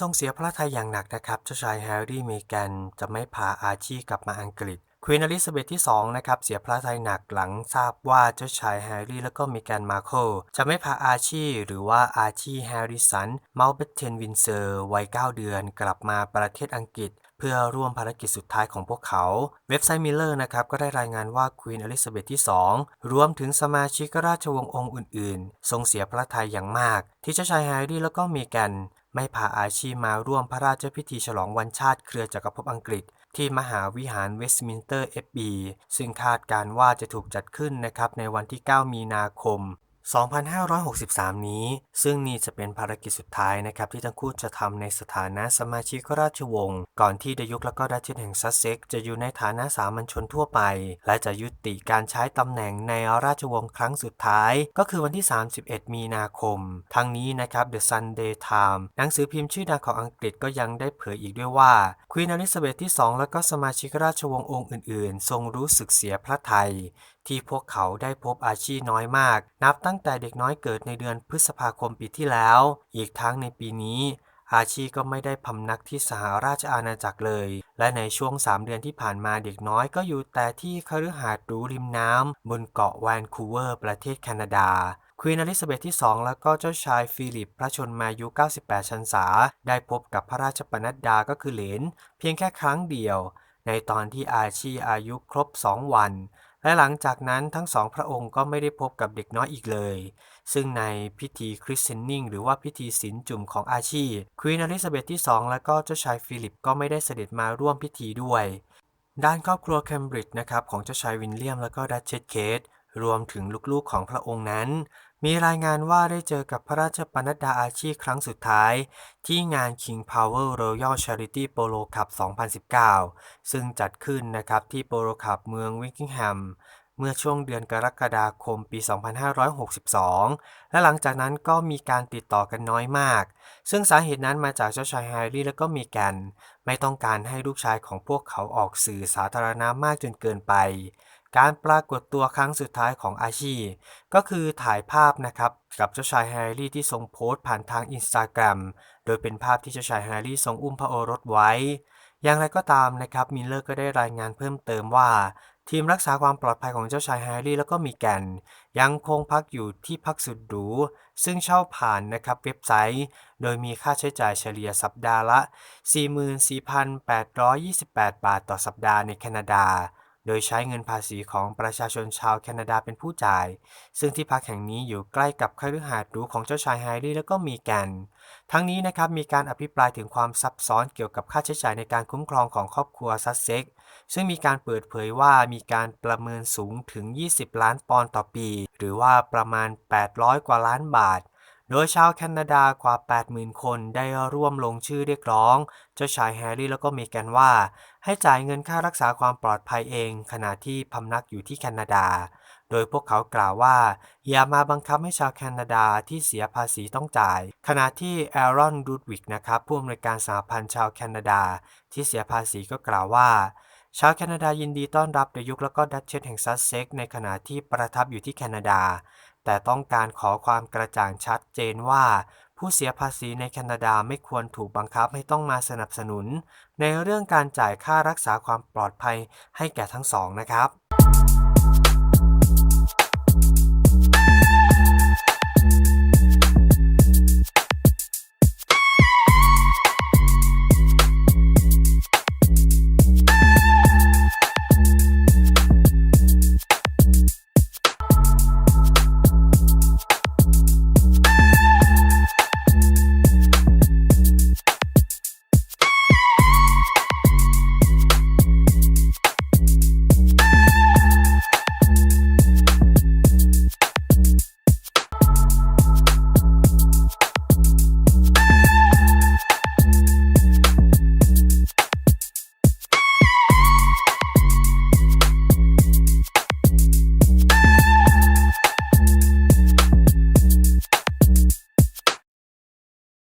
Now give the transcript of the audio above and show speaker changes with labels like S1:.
S1: ทรงเสียพระทัยอย่างหนักนะครับ เจ้าชายแฮร์รี่เมแกนจะไม่พาอาชีกลับมาอังกฤษควีนอลิซาเบธที่2นะครับเสียพระทัยหนักหลังทราบว่าเจ้าชายแฮร์รี่แล้วก็เมแกนมาเคิลจะไม่พาอาชีหรือว่าอาชีแฮร์ริสันมัลเบตเทนวินเซอร์วัย 9 เดือนกลับมาประเทศอังกฤษเพื่อร่วมภารกิจสุดท้ายของพวกเขา เว็บไซต์มิลเลอร์นะครับ ก็ได้รายงานว่าควีนอลิซาเบธที่ 2 รวมถึงสมาชิกราชวงศ์องค์อื่น ๆ ทรงเสียพระทัยอย่างมาก ที่เจ้าชายแฮร์รี่แล้วก็เมแกน ไม่พาอาชีมาร่วมพระราชพิธีฉลองวันชาติเครือจักรภพอังกฤษ ที่มหาวิหารเวสต์มินสเตอร์เอฟบีซึ่งคาดการว่าจะถูกจัดขึ้นนะครับในวันที่ 9 มีนาคม 2563 นี้ ซึ่งนี่จะเป็นภารกิจสุดท้ายนะครับที่ทั้งคู่จะทำในสถานะสมาชิกราชวงศ์ก่อนที่ดยุคและก็ดัชเชสแห่งซัสเซ็กจะอยู่ในฐานะสามัญชนทั่วไป และจะยุติการใช้ตำแหน่งในราชวงศ์ครั้งสุดท้าย ก็คือวันที่ 31 มีนาคม ทั้งนี้นะครับ The Sunday Times หนังสือพิมพ์ชื่อดังของอังกฤษก็ยังได้เผยอีกด้วยว่าควีนอลิซาเบธที่ 2 และก็สมาชิกราชวงศ์องค์อื่น ๆ ทรงรู้สึกเสียพระทัยที่พวกเขาได้พบอาชีพน้อยมาก นับตั้ง้งแต่เด็กน้อยเกิดในเดือนพฤษภาคมปีที่แล้ว อีกทั้งในปีนี้ อาชีก็ไม่ได้พำนักที่สหราชอาณาจักรเลย และในช่วง 3 เดือนที่ผ่านมาเด็กน้อยก็อยู่แต่ที่คฤหาสน์หรูริมน้ำบนเกาะแวนคูเวอร์ประเทศแคนาดาควีนอลิซาเบธที่ 2 แล้วก็เจ้าชายฟิลิป พระชนมายุ 98 ชันษา ได้พบกับพระราชปนัดดาก็คือเหลน เพียงแค่ครั้งเดียว ในตอนที่อาชีอายุครบ 2 วัน และหลังจากนั้นทั้งสองพระองค์ก็ไม่ได้พบกับเด็กน้อยอีกเลย ซึ่งในพิธีคริสเตนนิงหรือว่าพิธีศีลจุ่มของอาชีควีนอลิซาเบธที่ 2 แล้วก็เจ้าชายฟิลิปก็ไม่ได้เสด็จมาร่วมพิธีด้วย ด้านครอบครัวเคมบริดจ์นะครับของเจ้าชายวินเลียมแล้วก็ดัชเชสเคทรวมถึงลูกๆของพระองค์นั้น มีรายงานว่าได้เจอกับพระราชปนัดดาอาชีครั้งสุดท้าย ที่งาน King Power Royal Charity Polo Cup 2019 ซึ่งจัดขึ้นนะครับที่โปโลคับเมืองวิกกิงแฮมเมื่อช่วงเดือนกรกฎาคมปี 2562 และหลังจากนั้นก็มีการติดต่อกันน้อยมาก ซึ่งสาเหตุนั้นมาจากเจ้าชายแฮร์รี่และก็เมแกน ไม่ต้องการให้ลูกชายของพวกเขาออกสื่อสาธารณะมากจนเกินไป การปรากฏตัวครั้งสุดท้ายของอาชีก็คือถ่ายภาพนะครับกับเจ้าชายแฮร์รี่ที่ทรงโพสต์ผ่านทางอินสตาแกรมโดยเป็นภาพที่เจ้าชายแฮร์รี่ทรงอุ้มพระโอรสไว้ อย่างไรก็ตามนะครับมิลเลอร์ก็ได้รายงานเพิ่มเติมว่า ทีมรักษาความปลอดภัยของเจ้าชายแฮร์รี่แล้วก็มีแกน ยังคงพักอยู่ที่พักสุดหรูซึ่งเช่าผ่านนะครับเว็บไซต์ โดยมีค่าใช้จ่ายเฉลี่ยสัปดาห์ละ 44,828 บาทต่อสัปดาห์ในแคนาดา โดยใช้เงินภาษีของประชาชนชาวแคนาดาเป็นผู้จ่าย ซึ่งที่พักแห่งนี้อยู่ใกล้กับคฤหาสน์หรูของเจ้าชายแฮร์รี่แล้วก็มีแกน ทั้งนี้นะครับมีการอภิปรายถึงความซับซ้อนเกี่ยวกับค่าใช้จ่ายในการคุ้มครองของครอบครัวซัสเซ็กซ์ซึ่งมีการเปิดเผยว่ามีการประเมินสูงถึง 20 ล้านปอนด์ต่อปี หรือว่าประมาณ 800 กว่าล้านบาท โดยชาวแคนาดากว่า 80,000 คนได้ร่วมลงชื่อเรียกร้อง เจ้าชายแฮร์รี่แล้วก็เมแกนว่า ให้จ่ายเงินค่ารักษาความปลอดภัยเอง ขณะที่พำนักอยู่ที่แคนาดา โดยพวกเขากล่าวว่า อย่ามาบังคับให้ชาวแคนาดาที่เสียภาษีต้องจ่าย ขณะที่แอรอนดูดวิกนะครับผู้อำนวยการสหพันธ์ชาวแคนาดา ที่เสียภาษีก็กล่าวว่าชาวแคนาดายินดีต้อนรับเดยุคและก็ดัชเชสแห่งซัสเซ็กในขณะที่ประทับอยู่ที่แคนาดา แต่ต้องการขอความกระจ่างชัดเจนว่า ผู้เสียภาษีในแคนาดาไม่ควรถูกบังคับให้ต้องมาสนับสนุน ในเรื่องการจ่ายค่ารักษาความปลอดภัยให้แก่ทั้งสองนะครับ